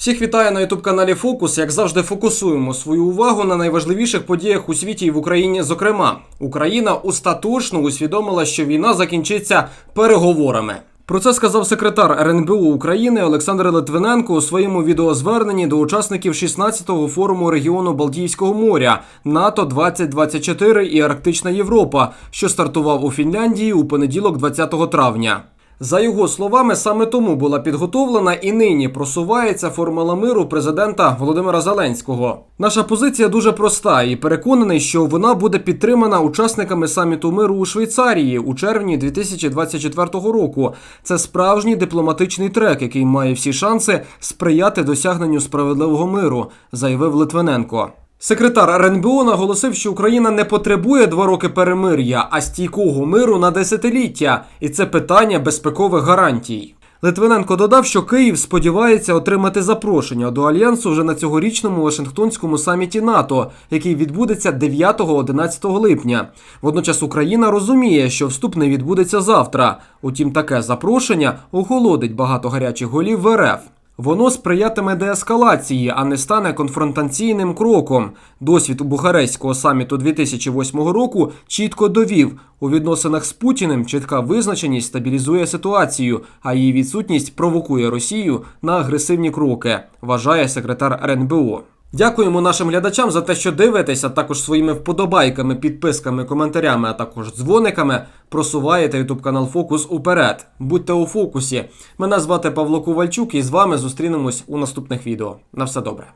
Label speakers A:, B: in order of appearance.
A: Всіх вітаю на ютуб каналі Фокус. Як завжди, фокусуємо свою увагу на найважливіших подіях у світі і в Україні. Зокрема, Україна остаточно усвідомила, що війна закінчиться переговорами. Про це сказав секретар РНБУ України Олександр Литвиненко у своєму відеозверненні до учасників 16-го форуму регіону Балтійського моря НАТО 2024 і Арктична Європа, що стартував у Фінляндії у понеділок, 20 травня. За його словами, саме тому була підготовлена і нині просувається формула миру президента Володимира Зеленського. Наша позиція дуже проста і переконаний, що вона буде підтримана учасниками саміту миру у Швейцарії у червні 2024 року. Це справжній дипломатичний трек, який має всі шанси сприяти досягненню справедливого миру, заявив Литвиненко. Секретар РНБО наголосив, що Україна не потребує два роки перемир'я, а стійкого миру на десятиліття, і це питання безпекових гарантій. Литвиненко додав, що Київ сподівається отримати запрошення до альянсу вже на цьогорічному Вашингтонському саміті НАТО, який відбудеться 9-11 липня. Водночас Україна розуміє, що вступ не відбудеться завтра. Утім, таке запрошення охолодить багато гарячих голів в РФ. Воно сприятиме деескалації, а не стане конфронтаційним кроком. Досвід Бухарестського саміту 2008 року чітко довів у відносинах з Путіним чітка визначеність стабілізує ситуацію, а її відсутність провокує Росію на агресивні кроки, вважає секретар РНБО. Дякуємо нашим глядачам за те, що дивитеся, також своїми вподобайками, підписками, коментарями, а також дзвониками просуваєте ютуб канал Фокус уперед. Будьте у фокусі. Мене звати Павло Ковальчук і з вами зустрінемось у наступних відео. На все добре.